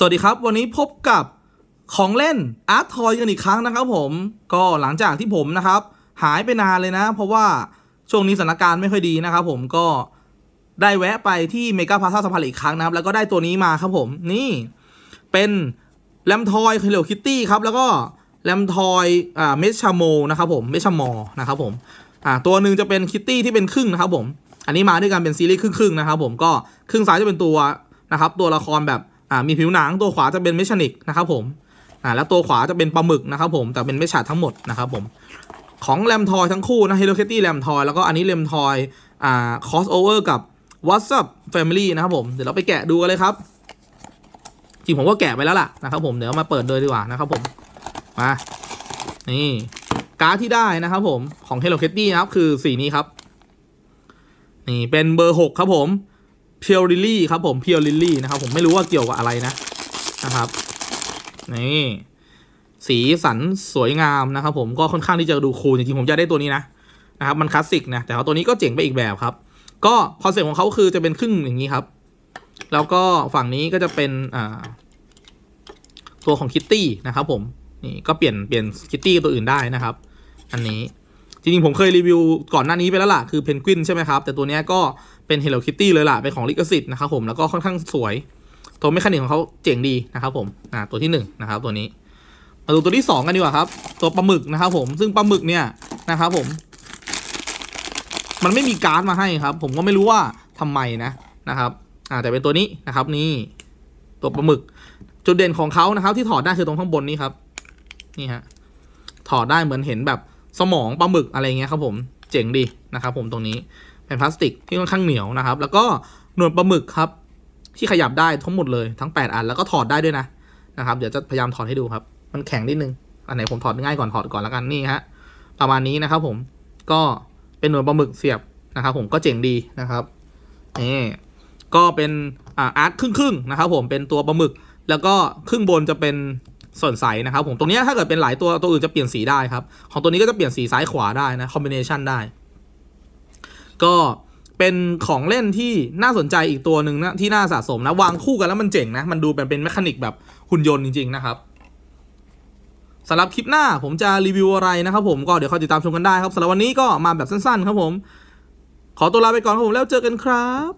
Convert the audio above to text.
สวัสดีครับ วันนี้พบกับของเล่นอาร์ตทอยกันอีกครั้งนะครับผมก็หลังจากที่ผมนะครับ หายไปนานเลยนะ เพราะว่าช่วงนี้สถานการณ์ไม่ค่อยดีนะครับผมก็ได้แวะไปที่เมกาพาซาสะพานอีกครั้งนะครับ แล้วก็ได้ตัวนี้มาครับผมนี่เป็นแรมทอยค e ลคิตตี้ครับ แล้วก็แรมทอยอ่าเมชามนะครับผมเมชามอนะครับผมอ่าตัวหนึ่งจะเป็นคิตตี้ที่เป็นครึ่งนะครับผม อันนี้มาด้วยกันเป็นซีรีส์ครึ่งๆนะครับผมก็ครึ่งซ้ายจะเป็นตัวนะครับตัวละครแบบ อ่ามีผิวหนังตัวขวาจะเป็นเมชานิกนะครับผมอ่าแล้วตัวขวาจะเป็นปลาหมึกนะครับผมแต่เป็นเมชาดทั้งหมดนะครับผมของแรมทอยทั้งคู่นะ Hello Kitty แรมทอยแล้วก็อันนี้แรมทอยอ่า cross over กับ WhatsApp Family นะครับผมเดี๋ยวเราไปแกะดูกันเลยครับจริงผมก็แกะไปแล้วล่ะนะครับผมเดี๋ยวมาเปิดเลยดีกว่านะครับผมมานี่การ์ดที่ได้นะครับผมของ Hello Kitty นะครับคือสีนี้ครับ นี่เป็นเบอร์หกครับผม เพียวลิลี่ครับผมเพียวลิลี่นะครับผมไม่รู้ว่าเกี่ยวกับอะไรนะนะครับนี่สีสันสวยงามนะครับผมก็ค่อนข้างที่จะดูคูลจริงๆผมจะได้ตัวนี้นะนะครับมันคลาสสิกนะแต่ว่าตัวนี้ก็เจ๋งไปอีกแบบครับ ก็คอนเซ็ปต์ของเขาคือจะเป็นครึ่งอย่างนี้ครับ แล้วก็ฝั่งนี้ก็จะเป็นอ่าตัวของคิตตี้นะครับผมนี่ก็เปลี่ยนเปลี่ยนคิตตี้ตัวอื่นได้นะครับ อันนี้จริงๆผมเคยรีวิวก่อนหน้านี้ไปแล้วล่ะคือเพนกวินใช่ไหมครับ แต่ตัวนี้ก็ เป็น Hello Kitty เลยล่ะ เป็นของลิขสิทธิ์นะครับผม แล้วก็ค่อนข้างสวย ตัวเมคานิกของเขาเจ๋งดีนะครับผม อ่า ตัวที่หนึ่งนะครับตัวนี้ มาดูตัวที่สองกันดีกว่าครับ ตัวปลาหมึกนะครับผม ซึ่งปลาหมึกเนี่ยนะครับผม มันไม่มีการ์ดมาให้ครับ ผมก็ไม่รู้ว่าทำไมนะนะครับ อ่า แต่เป็นตัวนี้นะครับ นี่ตัวปลาหมึก จุดเด่นของเขานะครับ ที่ถอดได้คือตรงข้างบนนี้ครับ นี่ฮะ ถอดได้เหมือนเห็นแบบสมองปลาหมึกอะไรเงี้ยครับผม เจ๋งดีนะครับ ผมตรงนี้ เป็นพลาสติกที่ค่อนข้างเหนียวนะครับ แล้วก็หนวดปลาหมึกครับที่ขยับได้ทั้งหมดเลยทั้ง 8 อัน แล้วก็ถอดได้ด้วยนะนะครับ เดี๋ยวจะพยายามถอดให้ดูครับ มันแข็งนิดนึง อันไหนผมถอดง่ายก่อนถอดก่อนแล้วกันนี่ฮะประมาณนี้นะครับ ผมก็เป็นหนวดปลาหมึกเสียบนะครับ ผมก็เจ๋งดีนะครับนี่ก็เป็นอ่าอาร์ตครึ่งๆนะครับ ผมเป็นตัวปลาหมึก แล้วก็ครึ่งบนจะเป็นส่วนใสนะครับ ผมตรงนี้ถ้าเกิดเป็นหลายตัวตัวอื่นจะเปลี่ยนสีได้ครับ ของตัวนี้ก็จะเปลี่ยนสีซ้ายขวาได้นะคอมบิเนชันได้ ก็เป็นของเล่นที่น่าสนใจอีกตัวหนึ่งนะที่น่าสะสมนะ วางคู่กันแล้วมันเจ๋งนะ มันดูเป็นเป็นแมคานิกแบบหุ่นยนต์จริง ๆ นะครับสำหรับคลิปหน้าผมจะรีวิวอะไรนะครับผมก็เดี๋ยวคอยติดตามชมกันได้ครับสำหรับวันนี้ก็มาแบบสั้นๆ ครับผม ขอตัวลาไปก่อนครับผมแล้วเจอกันครับ